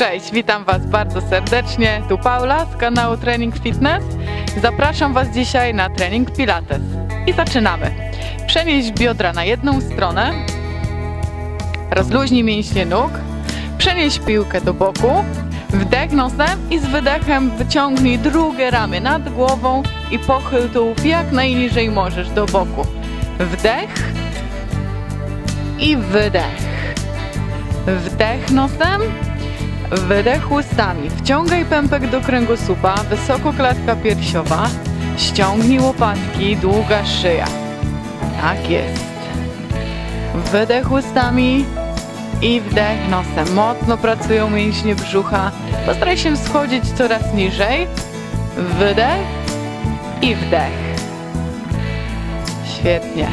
Cześć, witam Was bardzo serdecznie. Tu Paula z kanału Trening Fitness. Zapraszam Was dzisiaj na trening Pilates. I zaczynamy. Przenieść biodra na jedną stronę. Rozluźnij mięśnie nóg. Przenieś piłkę do boku. Wdech nosem i z wydechem wyciągnij drugie ramię nad głową i pochyl tułów jak najniżej możesz do boku. Wdech i wydech. Wdech nosem, wydech ustami. Wciągaj pępek do kręgosłupa, wysoko klatka piersiowa. Ściągnij łopatki, długa szyja. Tak jest. Wydech ustami i wdech nosem. Mocno pracują mięśnie brzucha. Postaraj się schodzić coraz niżej. Wydech i wdech. Świetnie.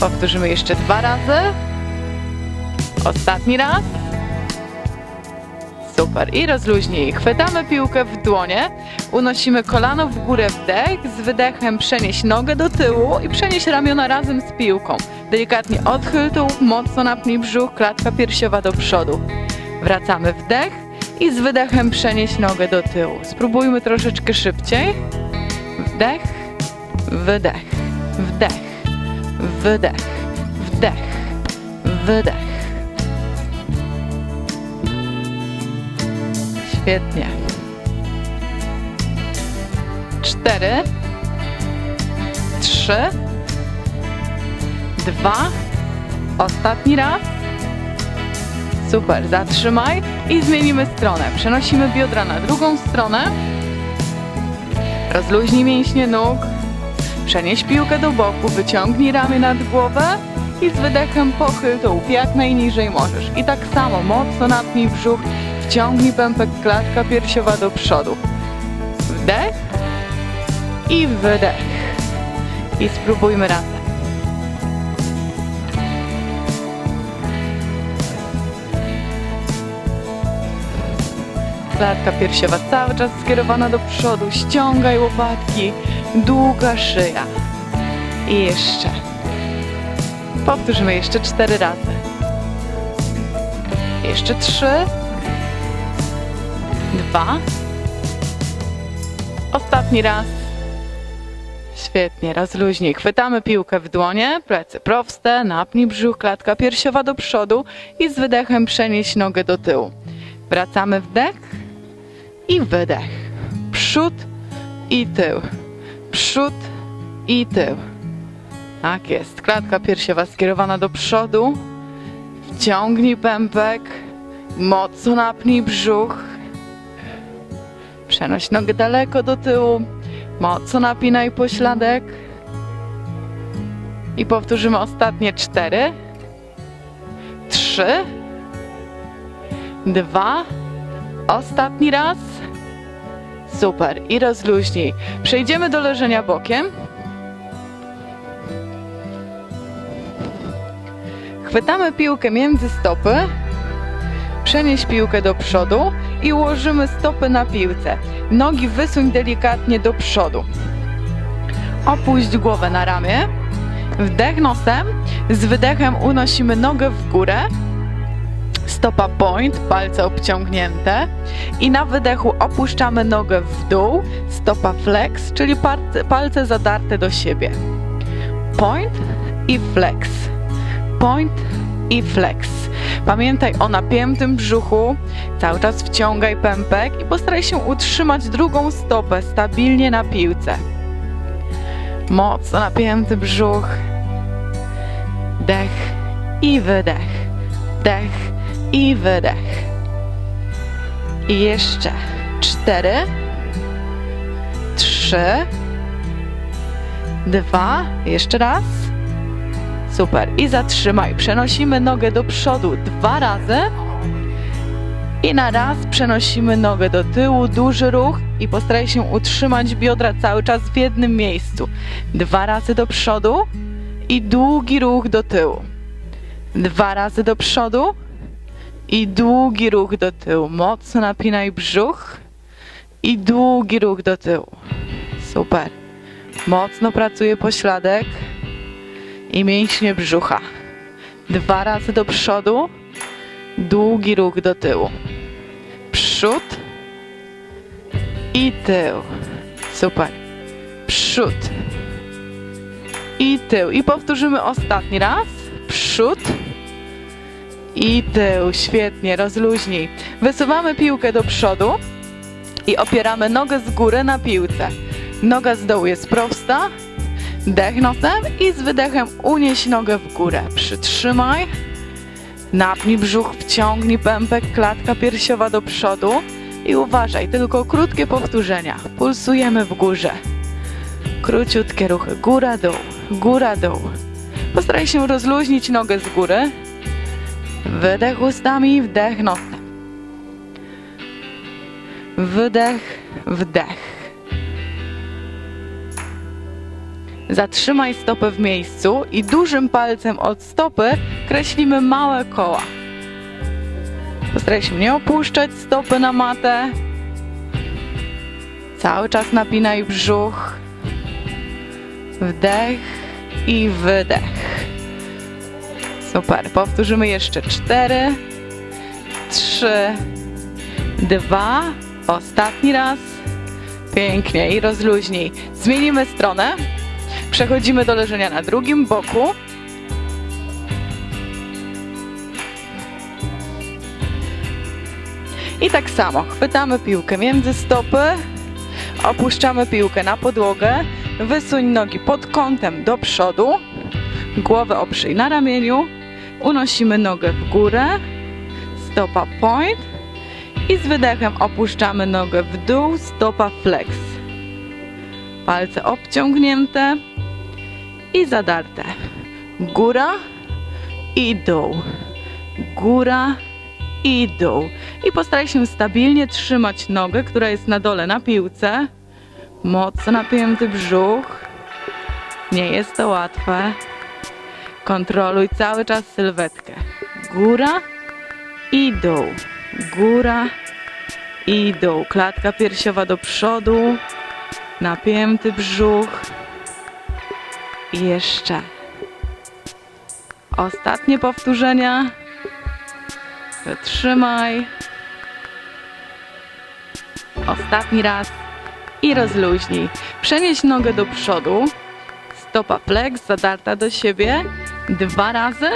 Powtórzymy jeszcze dwa razy. Ostatni raz. Super. I rozluźnij. Chwytamy piłkę w dłonie. Unosimy kolano w górę wdech. Z wydechem przenieś nogę do tyłu i przenieś ramiona razem z piłką. Delikatnie odchyl tułów, mocno napnij brzuch, klatka piersiowa do przodu. Wracamy wdech i z wydechem przenieś nogę do tyłu. Spróbujmy troszeczkę szybciej. Wdech, wydech, wdech, wydech, wdech, wydech. Świetnie. Cztery, trzy, dwa, ostatni raz. Super, zatrzymaj i zmienimy stronę. Przenosimy biodra na drugą stronę. Rozluźnij mięśnie nóg. Przenieś piłkę do boku, wyciągnij ramię nad głowę i z wydechem pochyl tułów jak najniżej możesz. I tak samo mocno napnij brzuch, wciągnij pępek klatka piersiowa do przodu. Wdech i wydech. I spróbujmy razem. Klatka piersiowa cały czas skierowana do przodu. Ściągaj łopatki. Długa szyja. I jeszcze. Powtórzymy jeszcze cztery razy. Jeszcze trzy. Dwa. Ostatni raz. Świetnie, rozluźnij. Chwytamy piłkę w dłonie, plecy proste, napnij brzuch, klatka piersiowa do przodu i z wydechem przenieś nogę do tyłu. Wracamy wdech i wydech. Przód i tył. Przód i tył. Tak jest. Klatka piersiowa skierowana do przodu. Wciągnij pępek. Mocno napnij brzuch. Przenoś nogę daleko do tyłu. Mocno napinaj pośladek. I powtórzymy ostatnie cztery. Trzy. Dwa. Ostatni raz. Super. I rozluźnij. Przejdziemy do leżenia bokiem. Chwytamy piłkę między stopy. Przenieś piłkę do przodu i ułożymy stopy na piłce. Nogi wysuń delikatnie do przodu. Opuść głowę na ramię. Wdech nosem. Z wydechem unosimy nogę w górę. Stopa point, palce obciągnięte. I na wydechu opuszczamy nogę w dół. Stopa flex, czyli palce, zadarte do siebie. Point i flex. Point i flex. Pamiętaj o napiętym brzuchu, cały czas wciągaj pępek i postaraj się utrzymać drugą stopę stabilnie na piłce. Mocno napięty brzuch. Dech i wydech. Dech i wydech. I jeszcze cztery, trzy, dwa, jeszcze raz. Super. I zatrzymaj. Przenosimy nogę do przodu dwa razy. I na raz przenosimy nogę do tyłu, duży ruch i postaraj się utrzymać biodra cały czas w jednym miejscu. Dwa razy do przodu i długi ruch do tyłu. Dwa razy do przodu i długi ruch do tyłu. Mocno napinaj brzuch i długi ruch do tyłu. Super. Mocno pracuje pośladek i mięśnie brzucha. Dwa razy do przodu Długi ruch do tyłu. Przód i tył. Super. Przód i tył. I powtórzymy ostatni raz. Przód i tył. Świetnie, rozluźnij. Wysuwamy piłkę do przodu i opieramy nogę z góry na piłce. Noga z dołu jest prosta. Dech nosem i z wydechem unieś nogę w górę. Przytrzymaj. Napnij brzuch, wciągnij pępek, klatka piersiowa do przodu. I uważaj, tylko krótkie powtórzenia. Pulsujemy w górze. Króciutkie ruchy. Góra, dół, góra, dół. Postaraj się rozluźnić nogę z góry. Wydech ustami, wdech nosem. Wydech, wdech. Zatrzymaj stopę w miejscu i dużym palcem od stopy kreślimy małe koła. Postaraj się nie opuszczać stopy na matę. Cały czas napinaj brzuch. Wdech i wydech. Super. Powtórzymy jeszcze cztery, trzy, dwa. Ostatni raz. Pięknie i rozluźnij. Zmienimy stronę. Przechodzimy do leżenia na drugim boku. I tak samo chwytamy piłkę między stopy, opuszczamy piłkę na podłogę, wysuń nogi pod kątem do przodu, głowę oprzyj na ramieniu, unosimy nogę w górę, stopa point i z wydechem opuszczamy nogę w dół, stopa flex. Palce obciągnięte i zadarte. Góra i dół. Góra i dół. I postaraj się stabilnie trzymać nogę, która jest na dole na piłce. Mocno napięty brzuch. Nie jest to łatwe. Kontroluj cały czas sylwetkę. Góra i dół. Góra i dół. Klatka piersiowa do przodu. Napięty brzuch. Jeszcze. Ostatnie powtórzenia. Wytrzymaj. Ostatni raz. I rozluźnij. Przenieś nogę do przodu. Stopa flex zadarta do siebie. Dwa razy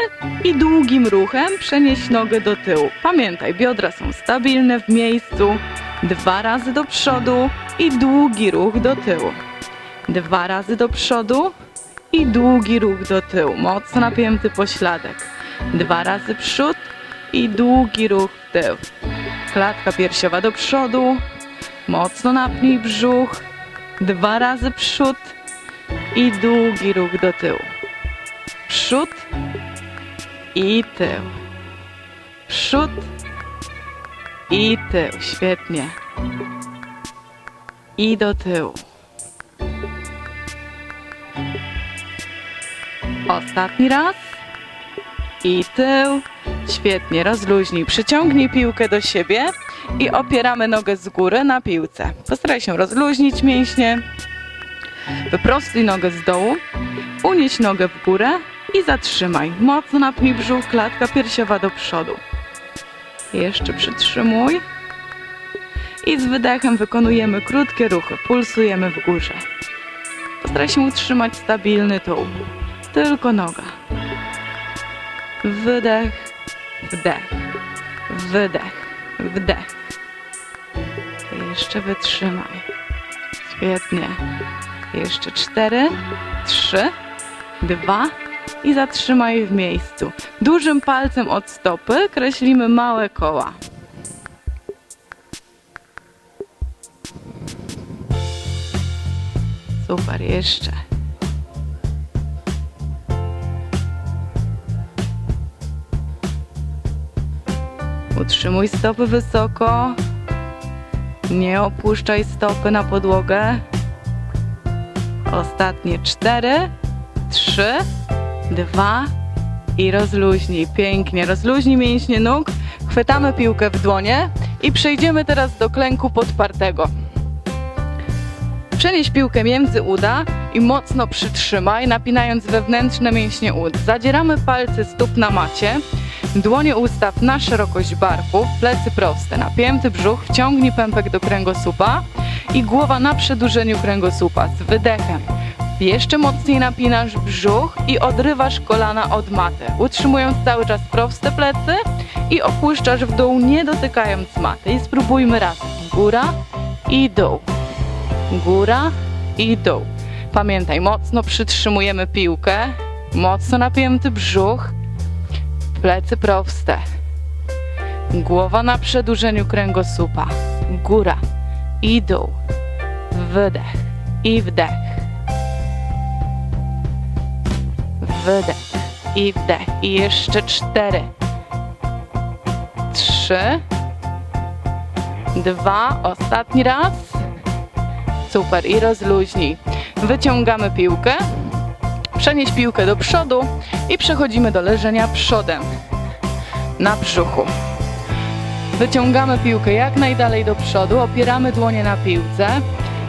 i długim ruchem przenieś nogę do tyłu. Pamiętaj, biodra są stabilne w miejscu. Dwa razy do przodu i długi ruch do tyłu. Dwa razy do przodu i długi ruch do tyłu. Mocno napięty pośladek. Dwa razy przód i długi ruch w tył. Klatka piersiowa do przodu. Mocno napnij brzuch. Dwa razy przód i długi ruch do tyłu. Przód i tył. Przód i tył. Świetnie. I do tyłu. Ostatni raz. I tył. Świetnie, rozluźnij. Przyciągnij piłkę do siebie i opieramy nogę z góry na piłce. Postaraj się rozluźnić mięśnie. Wyprostuj nogę z dołu. Unieś nogę w górę i zatrzymaj. Mocno napnij brzuch, klatka piersiowa do przodu. Jeszcze przytrzymuj. I z wydechem wykonujemy krótkie ruchy. Pulsujemy w górze. Postaraj się utrzymać stabilny tuł. Tylko noga. Wydech, wdech, wydech, wdech. Jeszcze wytrzymaj. Świetnie. Jeszcze cztery, trzy, dwa i zatrzymaj w miejscu. Dużym palcem od stopy kreślimy małe koła. Super, jeszcze. Utrzymuj stopy wysoko. Nie opuszczaj stopy na podłogę. Ostatnie cztery, trzy, dwa i rozluźnij. Pięknie. Rozluźnij mięśnie nóg. Chwytamy piłkę w dłonie i przejdziemy teraz do klęku podpartego. Przenieś piłkę między uda i mocno przytrzymaj, napinając wewnętrzne mięśnie ud. Zadzieramy palce stóp na macie. Dłonie ustaw na szerokość barków, plecy proste, napięty brzuch, wciągnij pępek do kręgosłupa i głowa na przedłużeniu kręgosłupa z wydechem. Jeszcze mocniej napinasz brzuch i odrywasz kolana od maty, utrzymując cały czas proste plecy i opuszczasz w dół, nie dotykając maty. I spróbujmy razem. Góra i dół. Góra i dół. Pamiętaj, mocno przytrzymujemy piłkę, mocno napięty brzuch, plecy proste. Głowa na przedłużeniu kręgosłupa. Góra i dół. Wydech i wdech. Wydech i wdech. I jeszcze cztery. Trzy. Dwa. Ostatni raz. Super. I rozluźnij. Wyciągamy piłkę. Przenieś piłkę do przodu i przechodzimy do leżenia przodem na brzuchu. Wyciągamy piłkę jak najdalej do przodu, opieramy dłonie na piłce,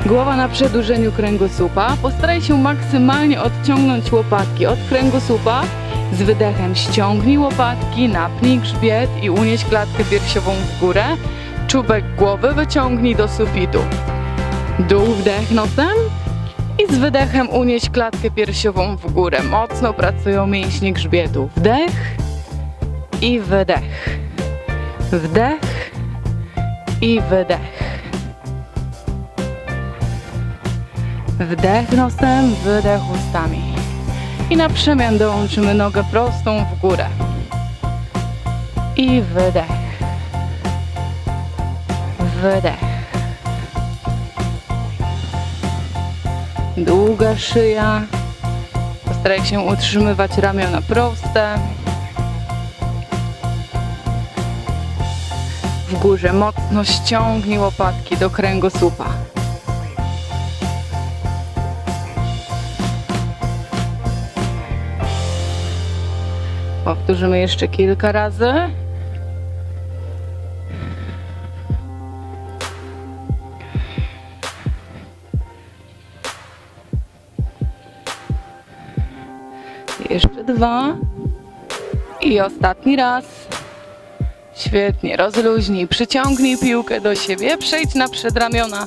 głowa na przedłużeniu kręgosłupa. Postaraj się maksymalnie odciągnąć łopatki od kręgosłupa. Z wydechem ściągnij łopatki, napnij grzbiet i unieś klatkę piersiową w górę. Czubek głowy wyciągnij do sufitu. Dół wdech nosem i z wydechem unieś klatkę piersiową w górę. Mocno pracują mięśnie grzbietu. Wdech i wydech. Wdech i wydech. Wdech nosem, wydech ustami. I na przemian dołączymy nogę prostą w górę. I wydech. Wydech. Długa szyja. Postaraj się utrzymywać ramiona proste. W górze mocno ściągnij łopatki do kręgosłupa. Powtórzymy jeszcze kilka razy. Jeszcze dwa. I ostatni raz. Świetnie, rozluźnij, przyciągnij piłkę do siebie, przejdź na przedramiona,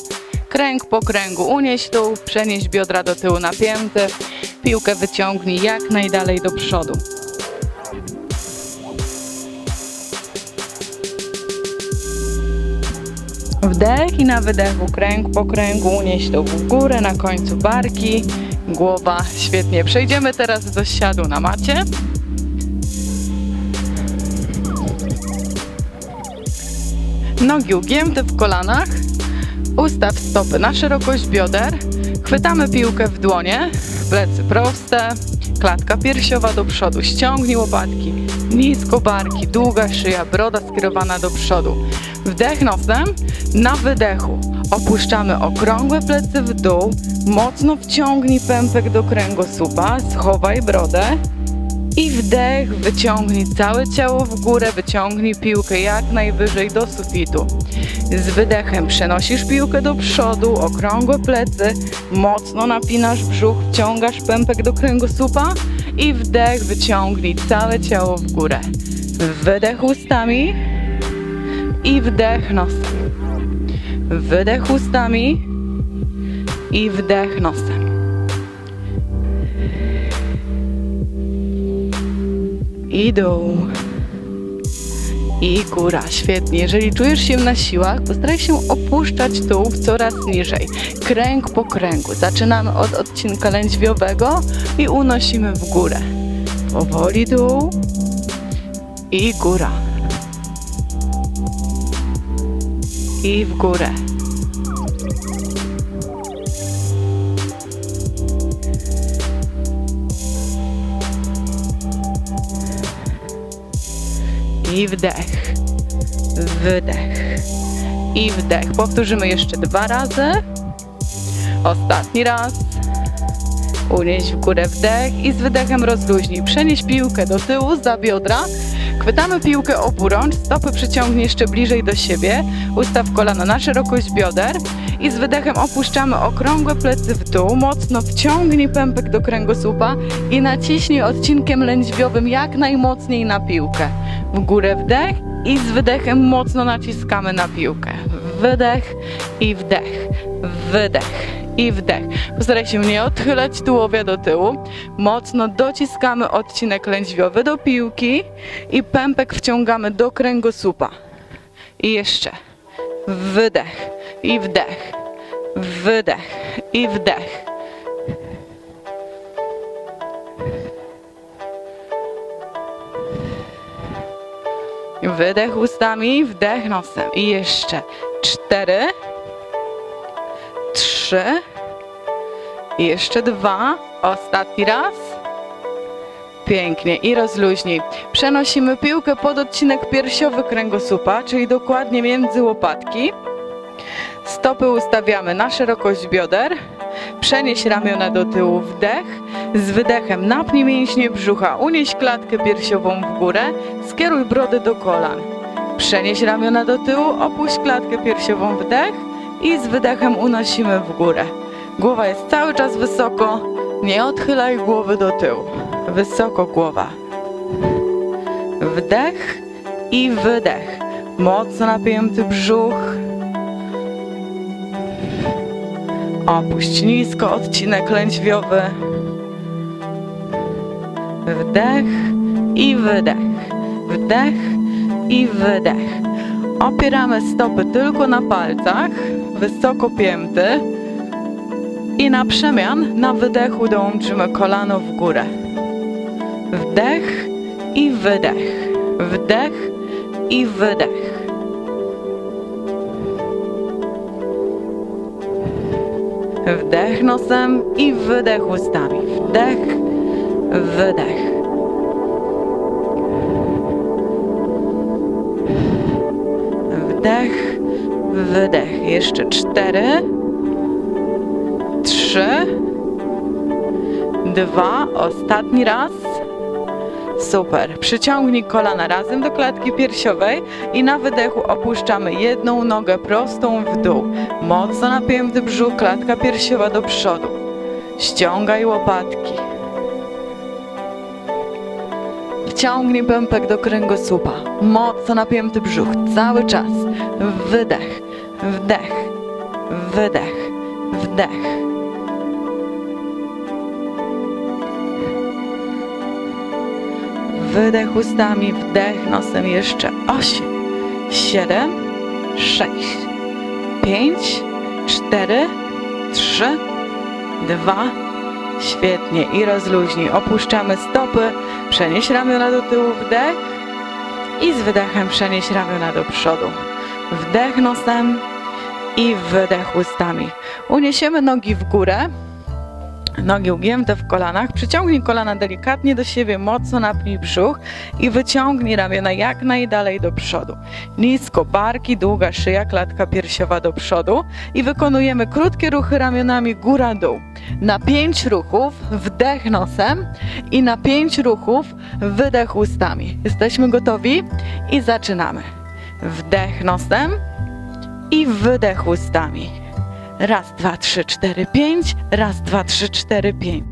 kręg po kręgu, unieś dół, przenieś biodra do tyłu napięte, piłkę wyciągnij jak najdalej do przodu. Wdech i na wydechu kręg po kręgu, unieś dół w górę, na końcu barki, głowa, świetnie. Przejdziemy teraz do siadu na macie. Nogi ugięte w kolanach. Ustaw stopy na szerokość bioder. Chwytamy piłkę w dłonie. Plecy proste. Klatka piersiowa do przodu. Ściągnij łopatki. Nisko barki. Długa szyja. Broda skierowana do przodu. Wdech nosem. Na wydechu. Opuszczamy okrągłe plecy w dół. Mocno wciągnij pępek do kręgosłupa. Schowaj brodę. I wdech, wyciągnij całe ciało w górę, wyciągnij piłkę jak najwyżej do sufitu. Z wydechem przenosisz piłkę do przodu, okrągłe plecy, mocno napinasz brzuch, wciągasz pępek do kręgosłupa i wdech, wyciągnij całe ciało w górę. Wydech ustami i wdech nosem. Wydech ustami i wdech nosem. i dół. I góra, świetnie. Jeżeli czujesz się na siłach, postaraj się opuszczać tułów coraz niżej. Kręg po kręgu. Zaczynamy od odcinka lędźwiowego i unosimy w górę. Powoli dół i góra. I w górę. I wdech. Wydech. I wdech. Powtórzymy jeszcze dwa razy. Ostatni raz. Unieś w górę wdech i z wydechem rozluźnij. Przenieś piłkę do tyłu, za biodra. Chwytamy piłkę oburącz, stopy przyciągnij jeszcze bliżej do siebie. Ustaw kolana na szerokość bioder i z wydechem opuszczamy okrągłe plecy w dół. Mocno wciągnij pępek do kręgosłupa i naciśnij odcinkiem lędźwiowym jak najmocniej na piłkę. W górę wdech i z wydechem mocno naciskamy na piłkę. Wydech i wdech, wydech i wdech. Postaraj się nie odchylać tułowia do tyłu. Mocno dociskamy odcinek lędźwiowy do piłki i pępek wciągamy do kręgosłupa. I jeszcze. Wydech i wdech. Wydech i wdech. Wydech ustami, wdech nosem. I jeszcze. Cztery. Trzy. Jeszcze dwa. Ostatni raz. Pięknie i rozluźnij. Przenosimy piłkę pod odcinek piersiowy kręgosłupa, czyli dokładnie między łopatki. Stopy ustawiamy na szerokość bioder. Przenieś ramiona do tyłu, wdech. Z wydechem napnij mięśnie brzucha, unieś klatkę piersiową w górę, skieruj brody do kolan. Przenieś ramiona do tyłu, opuść klatkę piersiową, wdech i z wydechem unosimy w górę. Głowa jest cały czas wysoko, nie odchylaj głowy do tyłu. Wysoko głowa. Wdech i wydech. Mocno napięty brzuch. Opuść nisko odcinek lędźwiowy. Wdech i wydech. Wdech i wydech. Opieramy stopy tylko na palcach, wysoko pięty. I na przemian, na wydechu dołączymy kolano w górę. Wdech i wydech. Wdech i wydech. Wdech nosem i wydech ustami. Wdech, wydech. Wdech, wydech. Jeszcze cztery, trzy, dwa, ostatni raz. Super. Przyciągnij kolana razem do klatki piersiowej i na wydechu opuszczamy jedną nogę prostą w dół. Mocno napięty brzuch, klatka piersiowa do przodu. Ściągaj łopatki. Wciągnij pępek do kręgosłupa. Mocno napięty brzuch, cały czas. Wydech, wdech, wydech, wdech. Wydech ustami, wdech nosem jeszcze osiem, siedem, sześć, pięć, cztery, trzy, dwa. Świetnie i rozluźnij. Opuszczamy stopy, przenieś ramiona do tyłu, wdech i z wydechem przenieś ramiona do przodu. Wdech nosem i wydech ustami. Uniesiemy nogi w górę. Nogi ugięte w kolanach. Przyciągnij kolana delikatnie do siebie, mocno napnij brzuch i wyciągnij ramiona jak najdalej do przodu. Nisko barki, długa szyja, klatka piersiowa do przodu i wykonujemy krótkie ruchy ramionami góra-dół. Na pięć ruchów wdech nosem i na pięć ruchów wydech ustami. Jesteśmy gotowi i zaczynamy. Wdech nosem i wydech ustami. Raz, dwa, trzy, cztery, pięć. Raz, dwa, trzy, cztery, pięć.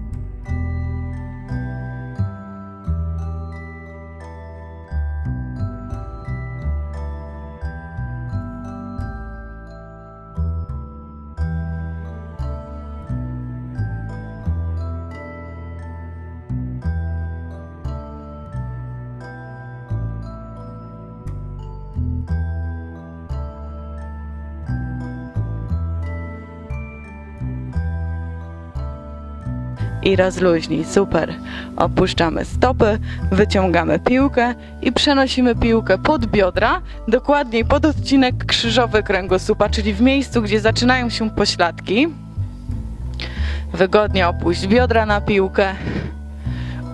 I rozluźnij. Super. Opuszczamy stopy, wyciągamy piłkę i przenosimy piłkę pod biodra, dokładniej pod odcinek krzyżowy kręgosłupa, czyli w miejscu, gdzie zaczynają się pośladki. Wygodnie opuść biodra na piłkę.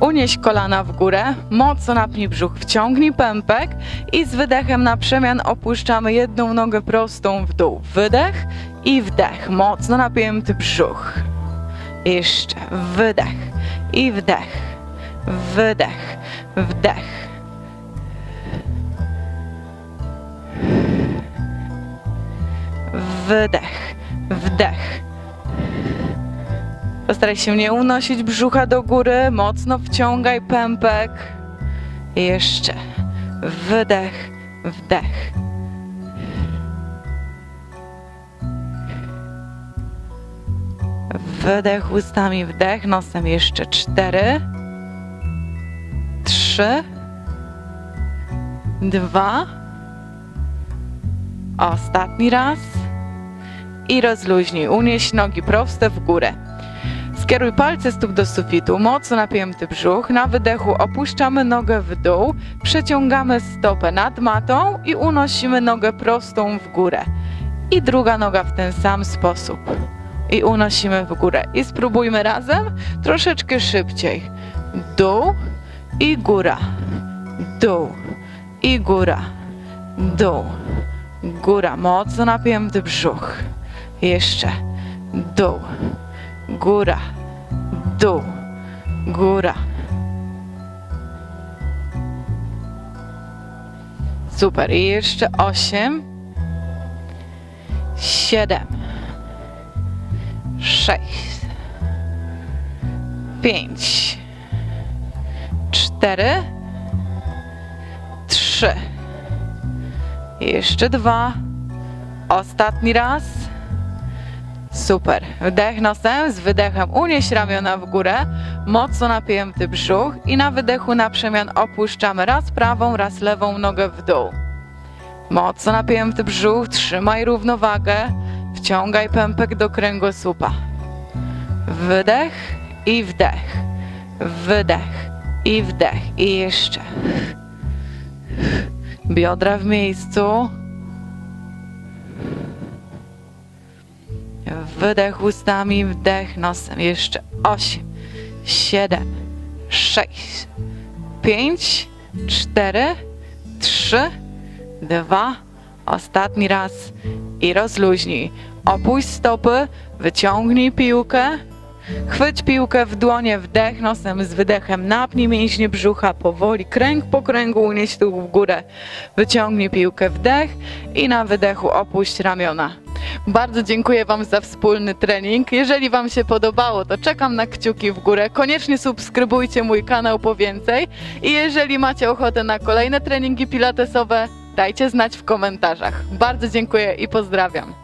Unieś kolana w górę, mocno napnij brzuch, wciągnij pępek i z wydechem na przemian opuszczamy jedną nogę prostą w dół. Wydech i wdech, mocno napięty brzuch. Jeszcze wydech i wdech, wydech, wdech. wydech, wdech. Postaraj się nie unosić brzucha do góry, mocno wciągaj pępek. Jeszcze. Wydech, wdech. Wydech ustami, wdech, nosem jeszcze cztery, trzy, dwa, ostatni raz i rozluźnij. Unieś nogi proste w górę. Skieruj palce stóp do sufitu, mocno napięty brzuch. Na wydechu opuszczamy nogę w dół, przeciągamy stopę nad matą i unosimy nogę prostą w górę. I druga noga w ten sam sposób. I unosimy w górę. I spróbujmy razem troszeczkę szybciej. Dół i góra. Dół i góra. Dół. Góra. Mocno napięty brzuch. Jeszcze. Dół. Góra. Dół. Góra. Super. I jeszcze osiem. Siedem. Sześć. Pięć. Cztery. Trzy. Jeszcze dwa. Ostatni raz. Super. Wdech nosem, z wydechem unieś ramiona w górę, mocno napięty brzuch i na wydechu na przemian opuszczamy raz prawą, raz lewą nogę w dół. Mocno napięty brzuch, trzymaj równowagę, wciągaj pępek do kręgosłupa. Wydech i wdech. Wydech i wdech. I jeszcze. Biodra w miejscu. Wydech ustami, wdech nosem. Jeszcze osiem, siedem, sześć, pięć, cztery, trzy, dwa, ostatni raz i rozluźnij. Opuść stopy, wyciągnij piłkę. Chwyć piłkę w dłonie, wdech nosem z wydechem, napnij mięśnie brzucha powoli, kręg po kręgu unieś tu w górę. Wyciągnij piłkę, wdech i na wydechu opuść ramiona. Bardzo dziękuję Wam za wspólny trening. Jeżeli Wam się podobało, to czekam na kciuki w górę. Koniecznie subskrybujcie mój kanał po więcej. I jeżeli macie ochotę na kolejne treningi pilatesowe, dajcie znać w komentarzach. Bardzo dziękuję i pozdrawiam.